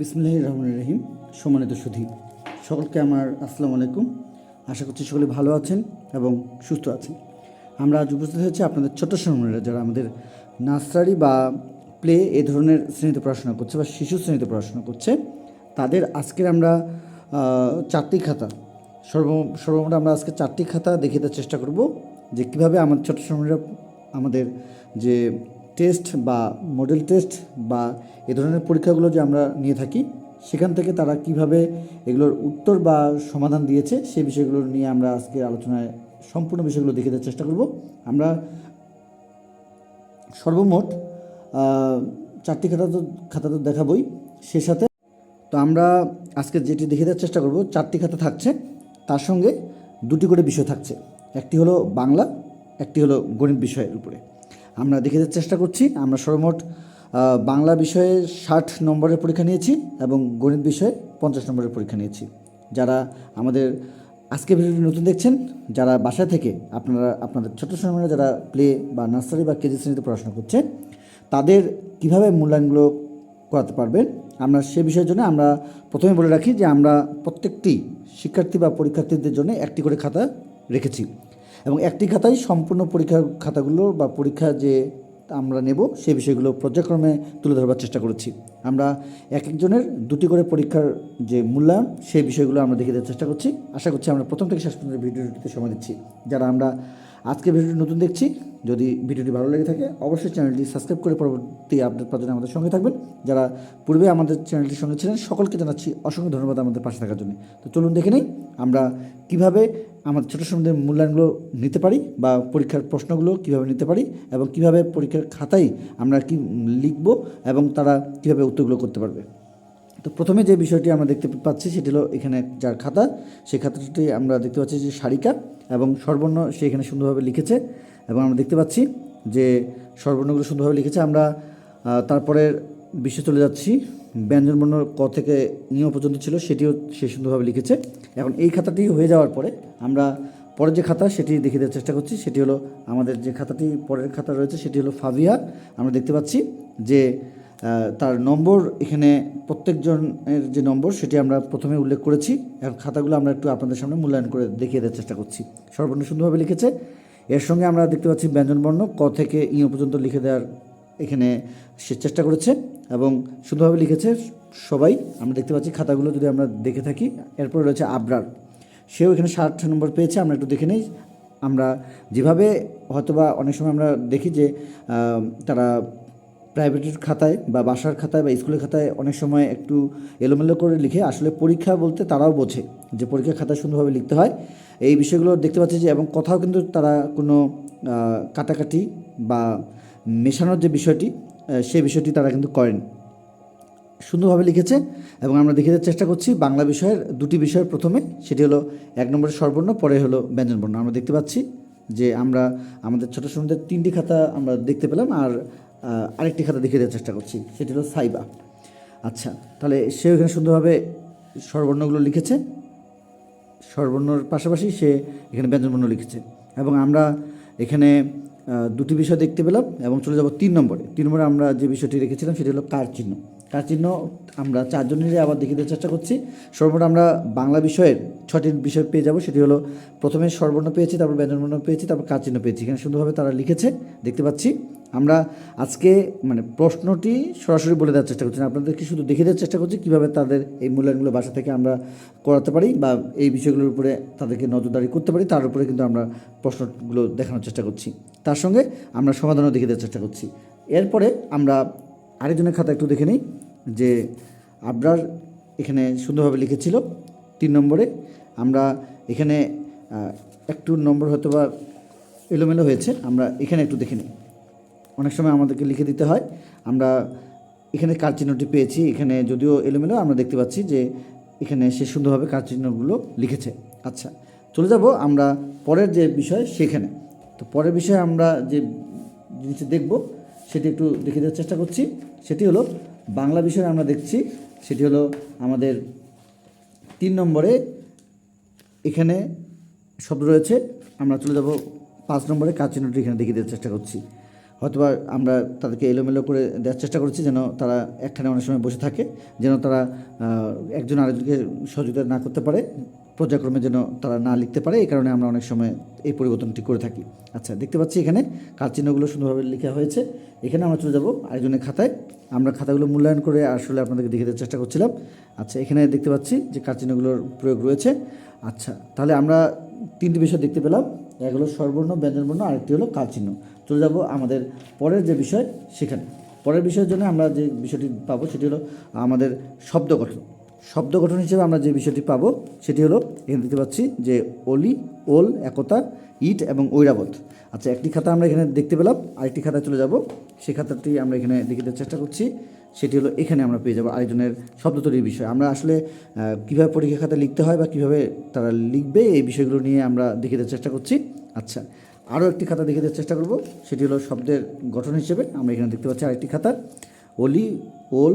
বিসমুল্লাহ রহমান রহিম, সম্মানিত সুধী। সকলকে আমার আসসালামু আলাইকুম। আশা করছি সকলে ভালো আছেন এবং সুস্থ আছেন। আমরা আজ উপস্থিত হয়েছি আপনাদের ছোট্ট সম্মানেরা যারা আমাদের নার্সারি বা প্লে এ ধরনের শ্রেণীতে পড়াশোনা করছে বা শিশু শ্রেণীতে পড়াশোনা করছে, তাদের আজকের আমরা চারটি খাতা, সর্ব, সর্বমোট আমরা আজকে চারটি খাতা দেখিয়ে দেওয়ার চেষ্টা করব যে কীভাবে আমাদের ছোট্ট সম্মানেরা আমাদের যে টেস্ট বা মডেল টেস্ট বা এ ধরনের পরীক্ষাগুলো যে আমরা নিয়ে থাকি, সেখান থেকে তারা কীভাবে এগুলোর উত্তর বা সমাধান দিয়েছে সেই বিষয়গুলো নিয়ে আমরা আজকে আলোচনায় সম্পূর্ণ বিষয়গুলো দেখে দেওয়ার চেষ্টা করব। আমরা সর্বমোট চারটি খাতা তো খাতা তো দেখাবই, সে সাথে তো আমরা আজকে যেটি দেখে দেওয়ার চেষ্টা করব, চারটি খাতা থাকছে, তার সঙ্গে দুটি করে বিষয় থাকছে। একটি হলো বাংলা, একটি হলো গণিত বিষয়ের উপরে। আমরা দেখে দেওয়ার চেষ্টা করছি। আমরা সর্বমোট বাংলা বিষয়ে ষাট নম্বরের পরীক্ষা নিয়েছি এবং গণিত বিষয়ে পঞ্চাশ নম্বরের পরীক্ষা নিয়েছি। যারা আমাদের আজকে ভিডিওটি নতুন দেখছেন, যারা বাসা থেকে আপনারা, আপনাদের ছোট সময় যারা প্লে বা নার্সারি বা কেজি শ্রেণীতে পড়াশোনা করছে তাদের কীভাবে মূল্যায়নগুলো করাতে পারবেন, আমরা সে বিষয়ের জন্য আমরা প্রথমে বলে রাখি যে আমরা প্রত্যেকটি শিক্ষার্থী বা পরীক্ষার্থীদের জন্য একটি করে খাতা রেখেছি। এবং একটি খাতায় সম্পূর্ণ পরীক্ষার খাতাগুলো বা পরীক্ষা যে আমরা নেব সেই বিষয়গুলো পর্যায়ক্রমে তুলে ধরবার চেষ্টা করেছি। আমরা এক একজনের দুটি করে পরীক্ষার যে মূল্যায়ন, সেই বিষয়গুলো আমরা দেখে দেওয়ার চেষ্টা করছি। আশা করছি আমরা প্রথম থেকে শেষ পর্যন্ত ভিডিওটিতে সময় দিচ্ছি। যারা আমরা আজকে ভিডিওটি নতুন দেখছি। যদি ভিডিওটি ভালো লেগে থাকে, অবশ্যই চ্যানেলটি সাবস্ক্রাইব করে পরবর্তী আপডেট পাওয়ার আমাদের সঙ্গে থাকবেন। যারা পূর্বে আমাদের চ্যানেলটির সঙ্গে ছিলেন, সকলকে জানাচ্ছি অসংখ্য ধন্যবাদ আমাদের পাশে থাকার জন্য। তো চলুন দেখে নিই, আমরা কীভাবে আমাদের ছোটো সমুদ্রের মূল্যায়নগুলো নিতে পারি বা পরীক্ষার প্রশ্নগুলো কীভাবে নিতে পারি এবং কীভাবে পরীক্ষার খাতায় আমরা কি লিখব এবং তারা কীভাবে উত্তরগুলো করতে পারবে। তো প্রথমে যে বিষয়টি আমরা দেখতে পাচ্ছি সেটি হলো এখানে যার খাতা সেই খাতাটি আমরা দেখতে পাচ্ছি যে সারিকা এবং সর্বর্ণ সে এখানে সুন্দরভাবে লিখেছে এবং আমরা দেখতে পাচ্ছি যে সর্বর্ণগুলো সুন্দরভাবে লিখেছে। আমরা আহ, তারপরের বিষয়ে চলে যাচ্ছি। ব্যঞ্জনবর্ণ ক থেকে নিয়ম পর্যন্ত ছিল সেটিও সে সুন্দরভাবে লিখেছে। এখন এই খাতাটি হয়ে যাওয়ার পরে আমরা পরের যে খাতা সেটি দেখে দেওয়ার চেষ্টা করছি সেটি হলো আমাদের যে খাতাটি পরের খাতা রয়েছে সেটি হলো ফাভিয়া। আমরা দেখতে পাচ্ছি যে তার নম্বর, এখানে প্রত্যেকজনের যে নম্বর, সেটি আমরা প্রথমে উল্লেখ করেছি। এখন খাতাগুলো আমরা একটু আপনাদের সামনে মূল্যায়ন করে দেখিয়ে দেওয়ার চেষ্টা করছি। সর্বর্ণ সুন্দরভাবে লিখেছে। এর সঙ্গে আমরা দেখতে পাচ্ছি ব্যঞ্জনবর্ণ ক থেকে ই পর্যন্ত লিখে দেওয়ার এখানে সে চেষ্টা করেছে। এবং সুন্দরভাবে লিখেছে সবাই। আমরা দেখতে পাচ্ছি খাতাগুলো যদি আমরা দেখে থাকি, এরপরে রয়েছে আবরার। সেও এখানে ষাট নম্বর পেয়েছে, আমরা একটু দেখে নিই। আমরা যেভাবে হয়তোবা অনেক সময় আমরা দেখি যে তারা প্রাইভেটের খাতায় বা বাসার খাতায় বা স্কুলের খাতায় অনেক সময় একটু এলোমেলো করে লিখে আসলে পরীক্ষা বলতে তারাও বোঝে যে পরীক্ষা খাতায় সুন্দরভাবে লিখতে হয়। এই বিষয়গুলো দেখতে পাচ্ছি যে এবং কোথাও কিন্তু তারা কোনো কাটাকাটি বা মেশানোর যে বিষয়টি সে বিষয়টি তারা কিন্তু করেন। সুন্দরভাবে লিখেছে এবং আমরা দেখে চেষ্টা করছি বাংলা বিষয়ের দুটি বিষয়ের প্রথমে, সেটি হলো এক নম্বরের স্বরবর্ণ, পরে হলো ব্যঞ্জনবর্ণ। আমরা দেখতে পাচ্ছি যে আমরা, আমাদের ছোটো সমুদ্রের তিনটি খাতা আমরা দেখতে পেলাম আর আরেকটি খাতা দেখিয়ে দেওয়ার চেষ্টা করছি, সেটি হলো সাইবা। আচ্ছা তাহলে সে এখানে সুন্দরভাবে স্বরবর্ণগুলো লিখেছে। স্বরবর্ণর পাশাপাশি সে এখানে ব্যঞ্জনবর্ণ লিখেছে। এবং আমরা এখানে দুটি বিষয় দেখতে পেলাম এবং চলে যাব তিন নম্বরে। তিন নম্বরে আমরা যে বিষয়টি রেখেছিলাম, সেটি হলো কার চিহ্ন। কার চিহ্ন আমরা চারজনেরই আবার দেখে দেওয়ার চেষ্টা করছি। সর্বমোট আমরা বাংলা বিষয়ের ছটি বিষয় পেয়ে যাব। সেটি হলো প্রথমে স্বরবর্ণ পেয়েছি তারপর ব্যঞ্জনবর্ণ পেয়েছি তারপর কার চিহ্ন পেয়েছি। এখানে সুন্দরভাবে তারা লিখেছে দেখতে পাচ্ছি। আমরা আজকে মানে প্রশ্নটি সরাসরি বলে দেওয়ার চেষ্টা করছি না, আপনাদেরকে শুধু দেখে দেওয়ার চেষ্টা করছি কীভাবে তাদের এই মূল্যায়নগুলো বাসা থেকে আমরা করাতে পারি বা এই বিষয়গুলোর উপরে তাদেরকে নজরদারি করতে পারি। তার উপরে কিন্তু আমরা প্রশ্নগুলো দেখানোর চেষ্টা করছি। তার সঙ্গে আমরা সমাধানও দেখে দেওয়ার চেষ্টা করছি। এরপরে আমরা আরেকজনের খাতা একটু দেখে নিই, যে আবরার এখানে সুন্দরভাবে লিখেছিল তিন নম্বরে। আমরা এখানে একটু নম্বর হয়তো বা এলোমেলো হয়েছে, আমরা এখানে একটু দেখে নিই। অনেক সময় আমাদেরকে লিখে দিতে হয়। আমরা এখানে কার চিহ্নটি পেয়েছি, এখানে যদিও এলোমেলো, আমরা দেখতে পাচ্ছি যে এখানে সে সুন্দরভাবে কার চিহ্নগুলো লিখেছে। আচ্ছা চলে যাব আমরা পরের যে বিষয়, সেখানে। তো পরের বিষয়ে আমরা যে জিনিসটি দেখব সেটি একটু দেখে দেওয়ার চেষ্টা করছি। সেটি হলো, বাংলা বিষয়ে আমরা দেখছি, সেটি হলো আমাদের তিন নম্বরে, এখানে শব্দ রয়েছে, আমরা চলে যাব পাঁচ নম্বরে, কাজ চিহ্নটি এখানে দেখিয়ে দেওয়ার চেষ্টা করছি। হয়তোবা আমরা তাদেরকে এলোমেলো করে দেওয়ার চেষ্টা করছি, যেন তারা একখানে অনেক সময় বসে থাকে, যেন তারা একজন আরেকজনকে সহযোগিতা না করতে পারে। পর্যায়ক্রমে যেন তারা না লিখতে পারে, এই কারণে আমরা অনেক সময় এই পরিবর্তনটি করে থাকি। আচ্ছা দেখতে পাচ্ছি এখানে কার চিহ্নগুলো সুন্দরভাবে লেখা হয়েছে। এখানে আমরা চলে যাব আরেকজনের খাতায়। আমরা খাতাগুলো মূল্যায়ন করে আসলে আপনাদেরকে দেখে দেওয়ার চেষ্টা করছিলাম। আচ্ছা এখানে দেখতে পাচ্ছি যে কার চিহ্নগুলোর প্রয়োগ রয়েছে। আচ্ছা তাহলে আমরা তিনটি বিষয় দেখতে পেলাম। এক হলো স্বরবর্ণ, ব্যঞ্জনবর্ণ, আরেকটি হলো কার চিহ্ন। চলে যাব আমাদের পরের যে বিষয়, সেখানে। পরের বিষয়ের জন্য আমরা যে বিষয়টি পাবো, সেটি হলো আমাদের শব্দ গঠন। শব্দ গঠন হিসেবে আমরা যে বিষয়টি পাবো, সেটি হলো এখানে দেখতে পাচ্ছি যে অলি, ওল, একতা, ইট এবং ঐরাবত। আচ্ছা একটি খাতা আমরা এখানে দেখতে পেলাম, আরেকটি খাতায় চলে যাব। সে খাতাটি আমরা এখানে দেখে দেওয়ার চেষ্টা করছি, সেটি হলো এখানে আমরা পেয়ে যাব আরেকজনের শব্দ তৈরির বিষয়। আমরা আসলে কীভাবে পরীক্ষা খাতা লিখতে হয় বা কীভাবে তারা লিখবে, এই বিষয়গুলো নিয়ে আমরা দেখে দেওয়ার চেষ্টা করছি। আচ্ছা আরও একটি খাতা দেখে দেওয়ার চেষ্টা করব, সেটি হলো শব্দের গঠন হিসেবে। আমরা এখানে দেখতে পাচ্ছি আরেকটি খাতা। অলি ওল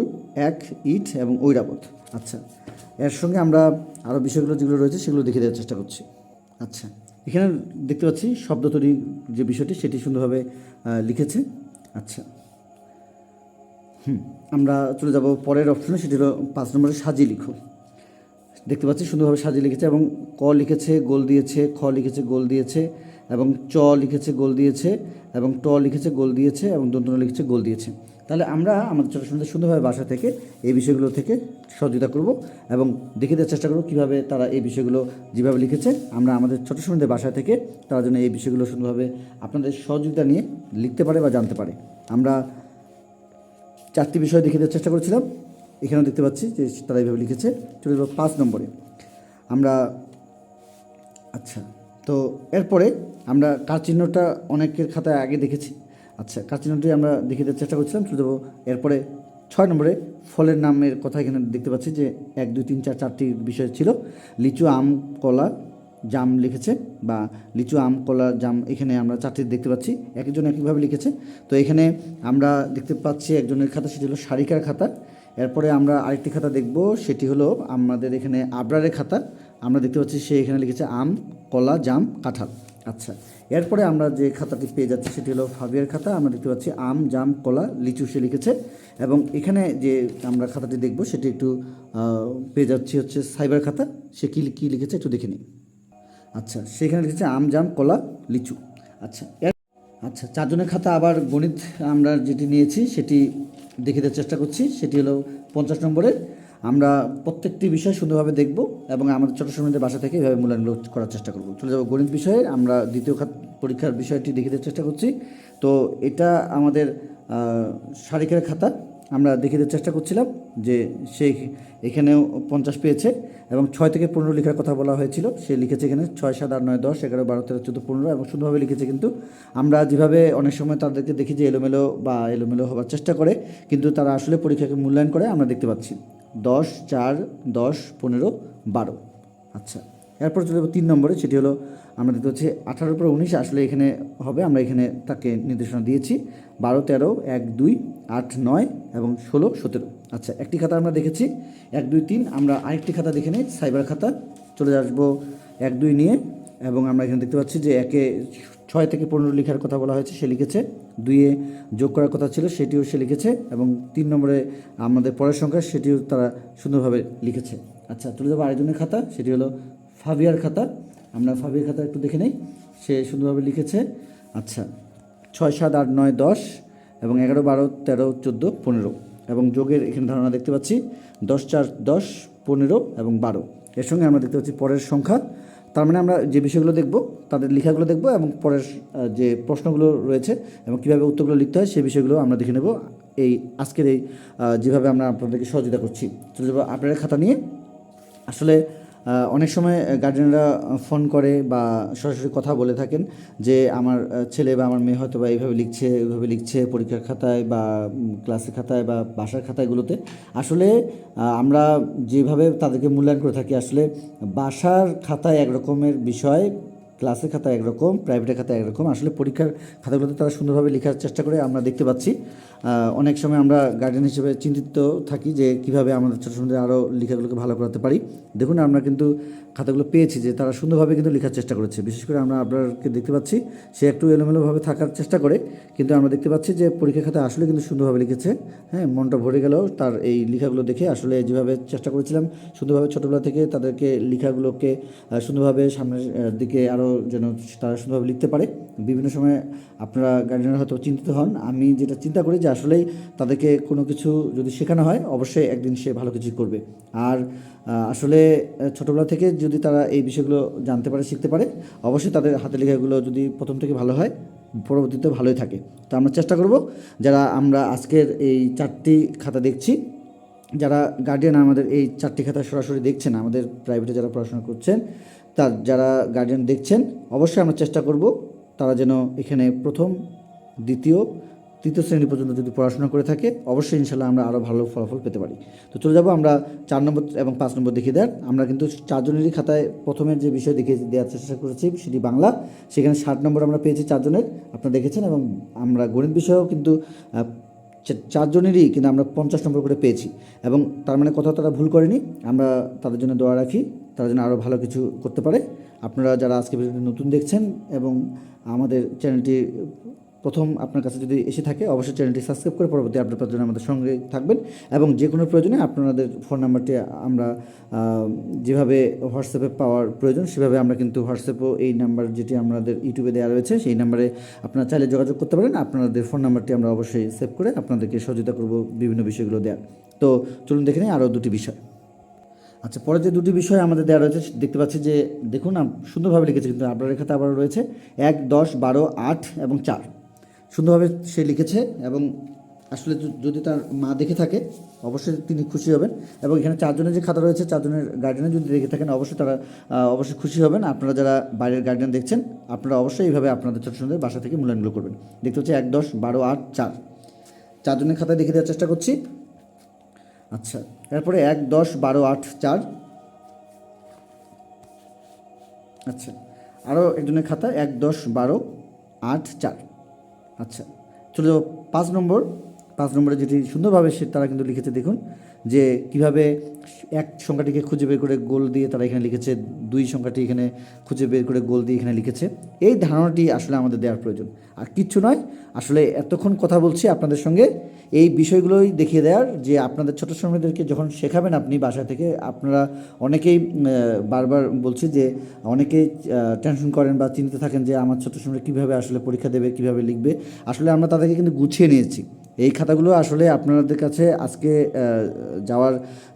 এক, ইট এবং ঐরাবত। আচ্ছা এর সঙ্গে আমরা আরও বিষয়গুলো যেগুলো রয়েছে সেগুলো দেখে দেওয়ার চেষ্টা করছি। আচ্ছা এখানে দেখতে পাচ্ছি শব্দ তৈরি যে বিষয়টি সেটি সুন্দরভাবে লিখেছে। আচ্ছা হুম, আমরা চলে যাব পরের অপশনে, সেটি হলো পাঁচ নম্বরে সাজিয়ে লিখো। দেখতে পাচ্ছি সুন্দরভাবে সাজিয়ে লিখেছে এবং ক লিখেছে, গোল দিয়েছে, খ লিখেছে, গোল দিয়েছে এবং চ লিখেছে, গোল দিয়েছে এবং ট লিখেছে, গোল দিয়েছে এবং দন্তন লিখেছে, গোল দিয়েছে। তাহলে আমরা আমাদের ছোটো সুন্দর সুন্দরভাবে বাসা থেকে এই বিষয়গুলো থেকে সহযোগিতা করব এবং দেখে দেওয়ার চেষ্টা করব কীভাবে তারা এই বিষয়গুলো যেভাবে লিখেছে। আমরা আমাদের ছোটো সুন্দর বাসা থেকে তারা যেন এই বিষয়গুলো সুন্দরভাবে আপনাদের সহযোগিতা নিয়ে লিখতে পারে বা জানতে পারে। আমরা চারটি বিষয় দেখে দেওয়ার চেষ্টা করেছিলাম। এখানেও দেখতে পাচ্ছি যে তারা এইভাবে লিখেছে। চলে যাব পাঁচ নম্বরে। আমরা আচ্ছা তো এরপরে আমরা কার চিহ্নটা অনেকের খাতায় আগে দেখেছি। আচ্ছা কার চিহ্নটি আমরা দেখে দেওয়ার চেষ্টা করছিলাম, চলে যাব এরপরে ছয় নম্বরে ফলের নামের কথা এখানে দেখতে পাচ্ছি যে এক, দুই, তিন, চার, চারটি বিষয় ছিল। লিচু, আম, কলা, জাম লিখেছে বা লিচু, আম, কলা, জাম এখানে আমরা চারটি দেখতে পাচ্ছি, একজন একইভাবে লিখেছে। তো এখানে আমরা দেখতে পাচ্ছি একজনের খাতা, সেটি হলো সারিকার খাতা। এরপরে আমরা আরেকটি খাতা দেখব, সেটি হলো আমাদের এখানে আবরারের খাতা। আমরা দেখতে পাচ্ছি সে এখানে লিখেছে আম, কলা, জাম, কাঁঠাল। আচ্ছা এরপরে আমরা যে খাতাটি পেয়ে যাচ্ছি সেটি হলো ফাবিয়ার খাতা। আমরা দেখতে পাচ্ছি আম, জাম, কলা, লিচু সে লিখেছে। এবং এখানে যে আমরা খাতাটি দেখব সেটি একটু পেয়ে যাচ্ছি হচ্ছে সাইবার খাতা। সে কী কী লিখেছে একটু দেখে নিই। আচ্ছা সেখানে লিখেছে আম, জাম, কলা, লিচু। আচ্ছা আচ্ছা চারজনের খাতা আবার গণিত আমরা যেটি নিয়েছি সেটি দেখে দেওয়ার চেষ্টা করছি। সেটি হলো পঞ্চাশ নম্বরের আমরা প্রত্যেকটি বিষয় সুন্দরভাবে দেখব এবং আমাদের ছোটো সময়দের বাসা থেকে এভাবে মূল্যায়ন করার চেষ্টা করব। চলে যাব গণিত বিষয়ে। আমরা দ্বিতীয় খাত পরীক্ষার বিষয়টি দেখে দেওয়ার চেষ্টা করছি। তো এটা আমাদের আহ, সারিকার খাতা। আমরা দেখে দেওয়ার চেষ্টা করছিলাম যে সে এখানেও পঞ্চাশ পেয়েছে এবং ছয় থেকে পনেরো লেখার কথা বলা হয়েছিল। সে লিখেছে এখানে ছয় সাত আট নয় দশ এগারো বারো তেরো চোদ্দ পনেরো এবং সুন্দরভাবে লিখেছে কিন্তু। আমরা যেভাবে অনেক সময় তাদেরকে দেখি যে এলোমেলো বা এলোমেলো হওয়ার চেষ্টা করে কিন্তু তারা আসলে পরীক্ষাকে মূল্যায়ন করে আমরা দেখতে পাচ্ছি। দশ, চার, দশ, পনেরো, বারো। আচ্ছা এরপর চলে যাব তিন নম্বরে, সেটি হলো আমরা দেখতে হচ্ছে আঠারোর পর উনিশ, আসলে এখানে হবে, আমরা এখানে তাকে নির্দেশনা দিয়েছি। বারো, তেরো, এক, দুই, আট, নয় এবং ষোলো, সতেরো। আচ্ছা একটি খাতা আমরা দেখেছি, এক, দুই, তিন, আমরা আরেকটি খাতা দেখে নিই, সাইবার খাতা। চলে আসব এক, দুই নিয়ে। এবং আমরা এখানে দেখতে পাচ্ছি যে একে ছয় থেকে পনেরো লেখার কথা বলা হয়েছে, সে লিখেছে। দুইয়ে যোগ করার কথা ছিল, সেটিও সে লিখেছে এবং তিন নম্বরে আমাদের পরের সংখ্যা, সেটিও তারা সুন্দরভাবে লিখেছে। আচ্ছা চলে যাব আরেকজনের খাতা, সেটি হলো ফাবিয়ার খাতা। আমরা ফাবিয়ার খাতা একটু দেখে নেই, সে সুন্দরভাবে লিখেছে। আচ্ছা ছয়, সাত, আট, নয়, দশ এবং এগারো, বারো, তেরো, চোদ্দ, পনেরো এবং যোগের এখানে ধারণা দেখতে পাচ্ছি, দশ, চার, দশ, পনেরো এবং বারো। এর সঙ্গে আমরা দেখতে পাচ্ছি পরের সংখ্যা। তার মানে আমরা যে বিষয়গুলো দেখব, তাদের লেখাগুলো দেখব এবং পরের যে প্রশ্নগুলো রয়েছে এবং কীভাবে উত্তরগুলো লিখতে হয় সেই বিষয়গুলো আমরা দেখে নেব। এই আজকের এই যেভাবে আমরা আপনাদেরকে সহযোগিতা করছি। চলে যাব আপনাদের খাতা নিয়ে। আসলে অনেক সময় গার্জেনরা ফোন করে বা সরাসরি কথা বলে থাকেন যে আমার ছেলে বা আমার মেয়ে হয়তো বা এইভাবে লিখছে এইভাবে লিখছে পরীক্ষার খাতায় বা ক্লাসের খাতায় বা বাসার খাতাগুলোতে আসলে আমরা যেভাবে তাদেরকে মূল্যায়ন করে থাকি, আসলে বাসার খাতায় একরকমের বিষয় ক্লাসের খাতা একরকম প্রাইভেটের খাতা একরকম। আসলে পরীক্ষার খাতাগুলোতে তারা সুন্দরভাবে লেখার চেষ্টা করে আমরা দেখতে পাচ্ছি। অনেক সময় আমরা গার্ডিয়ান হিসেবে চিন্তিত থাকি যে কীভাবে আমাদের ছোটো ছোটো আরও লেখাগুলোকে ভালো করাতে পারি। দেখুন, আমরা কিন্তু খাতাগুলো পেয়েছি যে তারা সুন্দরভাবে কিন্তু লেখার চেষ্টা করেছে। বিশেষ করে আমরা আপনাকে দেখতে পাচ্ছি, সে একটু এলোমেলোভাবে থাকার চেষ্টা করে, কিন্তু আমরা দেখতে পাচ্ছি যে পরীক্ষা খাতা আসলে কিন্তু সুন্দরভাবে লিখেছে। হ্যাঁ মনটা ভরে গেল তার এই লেখাগুলো দেখে। আসলে যেভাবে চেষ্টা করেছিলাম, সুন্দরভাবে ছোটোবেলা থেকে তাদেরকে লেখাগুলোকে সুন্দরভাবে সামনের দিকে আরও যেন তারা সুন্দরভাবে লিখতে পারে। বিভিন্ন সময় আপনারা গার্জিয়ানরা হয়তো চিন্তিত হন। আমি যেটা চিন্তা করি যে আসলেই তাদেরকে কোনো কিছু যদি শেখানো হয়, অবশ্যই একদিন সে ভালো কিছু করবে। আর আসলে ছোটোবেলা থেকে যদি তারা এই বিষয়গুলো জানতে পারে, শিখতে পারে, অবশ্যই তাদের হাতে লেখাগুলো যদি প্রথম থেকে ভালো হয়, পরবর্তীতে ভালোই থাকে। তো আমরা চেষ্টা করব যারা আমরা আজকের এই চারটি খাতা দেখছি, যারা গার্ডিয়ান আমাদের এই চারটি খাতা সরাসরি দেখছেন, আমাদের প্রাইভেটে যারা পড়াশোনা করছেন তার যারা গার্ডিয়ান দেখছেন, অবশ্যই আমরা চেষ্টা করব তারা যেন এখানে প্রথম, দ্বিতীয়, তৃতীয় শ্রেণি পর্যন্ত যদি পড়াশোনা করে থাকে, অবশ্যই ইনশাল্লাহ আমরা আরও ভালো ফলাফল পেতে পারি। তো চলে যাব আমরা চার নম্বর এবং পাঁচ নম্বর দেখিয়ে দেন আমরা কিন্তু চারজনেরই খাতায় প্রথমের যে বিষয় দেখিয়ে দেওয়ার চেষ্টা করেছি সেটি বাংলা। সেখানে ষাট নম্বর আমরা পেয়েছি চারজনের, আপনারা দেখেছেন এবং আমরা গণিত বিষয়েও কিন্তু চারজনেরই কিন্তু আমরা পঞ্চাশ নম্বর করে পেয়েছি। এবং তার মানে কোথাও তারা ভুল করেনি। আমরা তাদের জন্য দোয়া রাখি। তারা যেন আরও ভালো কিছু করতে পারে। আপনারা যারা আজকে ভিডিওটি নতুন দেখছেন এবং আমাদের চ্যানেলটি প্রথম আপনার কাছে যদি এসে থাকে, অবশ্যই চ্যানেলটি সাবস্ক্রাইব করে পরবর্তী আপডেট পাওয়ার জন্য আমাদের সঙ্গে থাকবেন। এবং যে কোনো প্রয়োজনে আপনাদের ফোন নাম্বারটি আমরা যেভাবে হোয়াটসঅ্যাপে পাওয়ার প্রয়োজন, সেভাবে আমরা কিন্তু হোয়াটসঅ্যাপও এই নাম্বার যেটি আমাদের ইউটিউবে দেওয়া রয়েছে, সেই নাম্বারে আপনারা চাইলে যোগাযোগ করতে পারেন। আপনাদের ফোন নাম্বারটি আমরা অবশ্যই সেভ করে আপনাদেরকে সহযোগিতা করব বিভিন্ন বিষয়গুলো দেওয়ার তো চলুন দেখে নিই আরও দুটি বিষয়। আচ্ছা পরে যে দুটি বিষয় আমাদের দেওয়া রয়েছে দেখতে পাচ্ছি যে, দেখুন সুন্দরভাবে লিখেছে কিন্তু আপনার রেখাতে আবার রয়েছে, এক, দশ, বারো, আট এবং চার। সুন্দরভাবে সে লিখেছে এবং আসলে যদি তার মা দেখে থাকে, অবশ্যই তিনি খুশি হবেন এবং এখানে চারজনের যে খাতা রয়েছে, চারজনের গার্ডিয়ানে যদি দেখে থাকেন, অবশ্যই তারা অবশ্যই খুশি হবেন। আপনারা যারা বাইরের গার্ডিয়ান দেখছেন, আপনারা অবশ্যই এইভাবে আপনাদের ছোটো ছোটদের বাসা থেকে মূল্যায়নগুলো করবেন। দেখতে হচ্ছে এক, দশ, বারো, আট, চার। চারজনের খাতায় দেখে দেওয়ার চেষ্টা করছি। আচ্ছা এরপরে এক, দশ, বারো, আট, চার। আচ্ছা আরও একজনের খাতা, এক, দশ, বারো, আট, চার। আচ্ছা চলে যাব পাঁচ নম্বর। পাঁচ নম্বরে যেটি সুন্দরভাবে সে তারা কিন্তু লিখেছে, দেখুন। যে কীভাবে এক সংখ্যাটিকে খুঁজে বের করে গোল দিয়ে তারা এখানে লিখেছে, দুই সংখ্যাটি এখানে খুঁজে বের করে গোল দিয়ে এখানে লিখেছে। এই ধারণাটি আসলে আমাদের দেওয়ার প্রয়োজন। আর কিচ্ছু নয়, আসলে এতক্ষণ কথা বলছি আপনাদের সঙ্গে। এই বিষয়গুলোই দেখিয়ে দেওয়ার যে আপনাদের ছোটো সময়দেরকে যখন শেখাবেন আপনি বাসা থেকে, আপনারা অনেকেই বারবার বলছি যে অনেকেই টেনশন করেন বা চিন্তিত থাকেন যে আমার ছোটো সময় কীভাবে আসলে পরীক্ষা দেবে, কীভাবে লিখবে। আসলে আমরা তাদেরকে কিন্তু গুছিয়ে নিয়েছি। এই খাতাগুলো আসলে আপনাদের কাছে আজকে যাওয়ার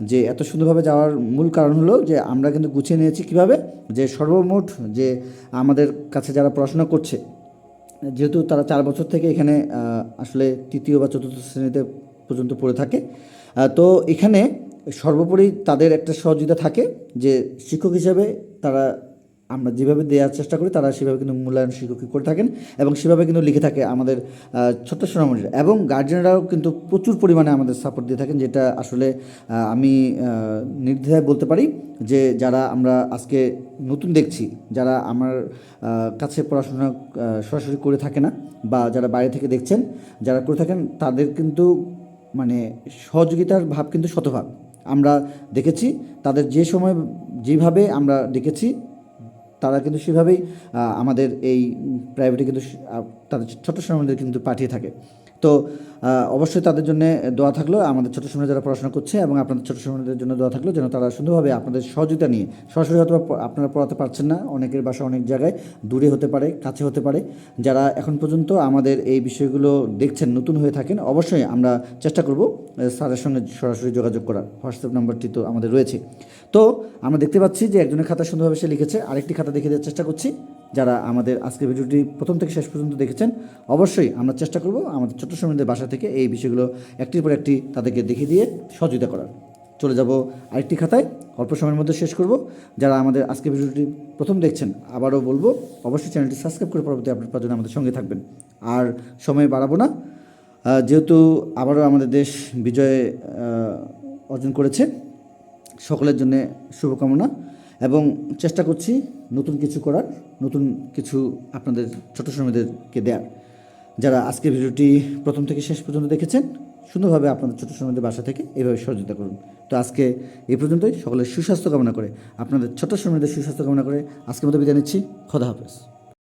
যে এত সুন্দরভাবে যাওয়ার মূল কারণ হলো যে আমরা কিন্তু গুছিয়ে নিয়েছি কীভাবে? যে সর্বমোট যে আমাদের কাছে যারা পড়াশোনা করছে, যেহেতু তারা চার বছর থেকে এখানে আসলে তৃতীয় বা চতুর্থ শ্রেণীতে পর্যন্ত পড়ে থাকে তো এখানে সর্বোপরি তাদের একটা সহযোগিতা থাকে যে শিক্ষক হিসাবে তারা আমরা যেভাবে দেওয়ার চেষ্টা করি, তারা সেভাবে কিন্তু মূল্যায়ন শিক্ষক করে থাকেন এবং সেভাবে কিন্তু লিখে থাকে আমাদের ছোট্ট সোনামণিরা এবং গার্জেনরাও কিন্তু প্রচুর পরিমাণে আমাদের সাপোর্ট দিয়ে থাকেন, যেটা আসলে আমি নির্দ্বিধায় বলতে পারি যে যারা আমরা আজকে নতুন দেখছি, যারা আমার কাছে পড়াশোনা সরাসরি করে থাকে না বা যারা বাইরে থেকে দেখছেন, যারা করে থাকেন, তাদের কিন্তু মানে সহযোগিতার ভাব কিন্তু শতভাগ। আমরা দেখেছি, তাদের যে সময় যেভাবে আমরা দেখেছি তারা কিন্তু সেভাবেই আমাদের এই প্রাইভেটে কিন্তু তাদের ছোট সময়দের কিন্তু পাঠিয়ে থাকে। তো অবশ্যই তাদের জন্য দোয়া থাকল। আমাদের ছোটো সময় যারা পড়াশোনা করছে এবং আপনাদের ছোটো সময়দের জন্য দোয়া থাকল যেন তারা সুন্দরভাবে আপনাদের সহযোগিতা নিয়ে, সরাসরি হয়তো আপনারা পড়াতে পারছেন না, অনেকের বাসা অনেক জায়গায় দূরে হতে পারে, কাছে হতে পারে। যারা এখন পর্যন্ত আমাদের এই বিষয়গুলো দেখছেন, নতুন হয়ে থাকেন, অবশ্যই আমরা চেষ্টা করব স্যারের সঙ্গে সরাসরি যোগাযোগ করার। হোয়াটসঅ্যাপ নাম্বারটি তো আমাদের রয়েছে। তো, আমরা দেখতে পাচ্ছি যে একজনের খাতা সুন্দরভাবে সে লিখেছে, আরেকটি খাতা দেখে দেওয়ার চেষ্টা করছি। যারা আমাদের আজকের ভিডিওটি প্রথম থেকে শেষ পর্যন্ত দেখেছেন, অবশ্যই আমরা চেষ্টা করব আমাদের ছোট্ট সময়দের বাসা থেকে এই বিষয়গুলো একটির পর একটি তাদেরকে দেখিয়ে দিয়ে সহযোগিতা করার। চলে যাব আরেকটি খাতায়, অল্প সময়ের মধ্যে শেষ করব। যারা আমাদের আজকে ভিডিওটি প্রথম দেখছেন, আবারও বলব, অবশ্যই চ্যানেলটি সাবস্ক্রাইব করে পরবর্তী আপডেট পাওয়ার জন্য আমাদের সঙ্গে থাকবেন। আর সময় বাড়াবো না যেহেতু আবারও আমাদের দেশ বিজয় অর্জন করেছে, সকলের জন্য শুভকামনা। এবং চেষ্টা করছি নতুন কিছু করার, নতুন কিছু আপনাদের ছোট সময়দেরকে দেওয়ার যারা আজকের ভিডিওটি প্রথম থেকে শেষ পর্যন্ত দেখেছেন, সুন্দরভাবে আপনাদের ছোট সময়দের বাসা থেকে এইভাবে সহযোগিতা করুন। তো আজকে এই পর্যন্তই। সকলের সুস্বাস্থ্য কামনা করে, আপনাদের ছোট সময়দের সুস্বাস্থ্য কামনা করে আজকের মতো বিদায় নিচ্ছি। খোদা হাফেজ।